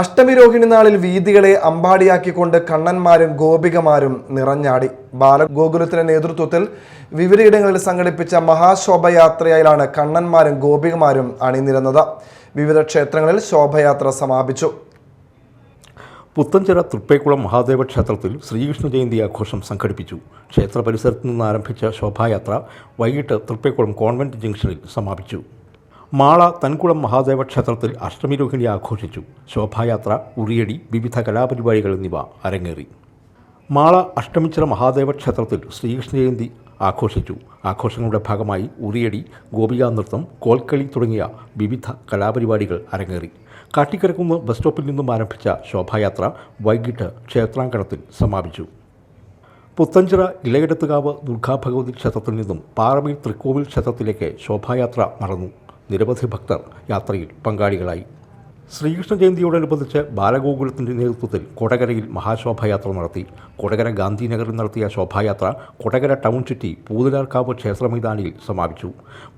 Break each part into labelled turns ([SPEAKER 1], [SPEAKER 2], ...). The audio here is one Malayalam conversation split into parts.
[SPEAKER 1] അഷ്ടമി രോഹിണി നാളിൽ വീതികളെ അമ്പാടിയാക്കിക്കൊണ്ട് കണ്ണന്മാരും ഗോപികമാരും നിറഞ്ഞാടി. ബാലഗോകുലത്തിന്റെ നേതൃത്വത്തിൽ വിവിധയിടങ്ങളിൽ സംഘടിപ്പിച്ച മഹാശോഭയാത്രയിലാണ് കണ്ണന്മാരും ഗോപികമാരും അണിനിരന്നത്. വിവിധ ക്ഷേത്രങ്ങളിൽ ശോഭയാത്ര സമാപിച്ചു.
[SPEAKER 2] പുത്തഞ്ചിറ തൃപ്പേക്കുളം മഹാദേവ ക്ഷേത്രത്തിൽ ശ്രീകൃഷ്ണ ജയന്തി ആഘോഷം സംഘടിപ്പിച്ചു. ക്ഷേത്ര പരിസരത്ത് നിന്ന് ആരംഭിച്ച ശോഭായാത്ര വൈകിട്ട് തൃപ്പേക്കുളം കോൺവെന്റ് ജംഗ്ഷനിൽ സമാപിച്ചു. മാള തൻകുളം മഹാദേവ ക്ഷേത്രത്തിൽ അഷ്ടമി രോഹിണി ആഘോഷിച്ചു. ശോഭായാത്ര ഉറിയടി വിവിധ കലാപരിപാടികൾ എന്നിവ അരങ്ങേറി. മാള അഷ്ടമിച്ചിറ മഹാദേവ ക്ഷേത്രത്തിൽ ശ്രീകൃഷ്ണ ജയന്തി ആഘോഷിച്ചു. ആഘോഷങ്ങളുടെ ഭാഗമായി ഉറിയടി ഗോപികാ നൃത്തം കോൽക്കളി തുടങ്ങിയ വിവിധ കലാപരിപാടികൾ അരങ്ങേറി. കാട്ടിക്കിടക്കുന്ന ബസ് സ്റ്റോപ്പിൽ നിന്നും ആരംഭിച്ച ശോഭായാത്ര വൈകിട്ട് ക്ഷേത്രാങ്കണത്തിൽ സമാപിച്ചു. പുത്തഞ്ചിറ ഇലയിടത്തുകാവ് ദുർഗാഭഗവതി ക്ഷേത്രത്തിൽ നിന്നും പാറമേൽ തൃക്കോവിൽ ക്ഷേത്രത്തിലേക്ക് ശോഭായാത്ര നടന്നു നിരവധി ഭക്തർ യാത്രയിൽ പങ്കാളികളായി. ശ്രീകൃഷ്ണ ജയന്തിയോടനുബന്ധിച്ച് ബാലഗോകുലത്തിന്റെ നേതൃത്വത്തിൽ കൊടകരയിൽ മഹാശോഭായാത്ര നടത്തി. കൊടകര ഗാന്ധിനഗറിൽ നടത്തിയ ശോഭായാത്ര കൊടകര ടൗൺ ചുറ്റി പൂതലാർക്കാവ് ക്ഷേത്ര മൈതാനിയിൽ സമാപിച്ചു.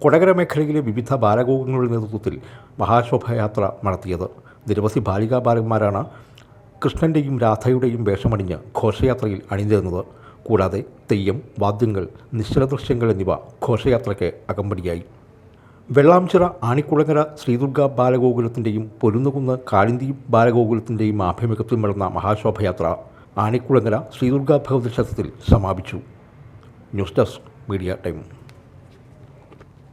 [SPEAKER 2] കൊടകര മേഖലയിലെ വിവിധ ബാലഗോകുലങ്ങളുടെ നേതൃത്വത്തിൽ മഹാശോഭായാത്ര നടത്തിയത്. നിരവധി ബാലികാ ബാലന്മാരാണ് കൃഷ്ണന്റെയും രാധയുടെയും വേഷമണിഞ്ഞ് ഘോഷയാത്രയിൽ അണിനിരുന്നത്. കൂടാതെ തെയ്യം വാദ്യങ്ങൾ നിശ്ചല ദൃശ്യങ്ങൾ എന്നിവ ഘോഷയാത്രയ്ക്ക് അകമ്പടിയായി. വെള്ളാംചിറ ആണിക്കുളങ്ങര ശ്രീദുർഗ ബാലഗോകുലത്തിന്റെയും പൊരുന്നുകുന്ന് കാളിന്തി ബാലഗോകുലത്തിന്റെയും ആഭിമുഖ്യത്തിൽ നടന്ന മഹാശോഭയാത്ര ആണിക്കുളങ്ങര ശ്രീദുർഗ ഭഗവതി ക്ഷേത്രത്തിൽ സമാപിച്ചു. News desk media time.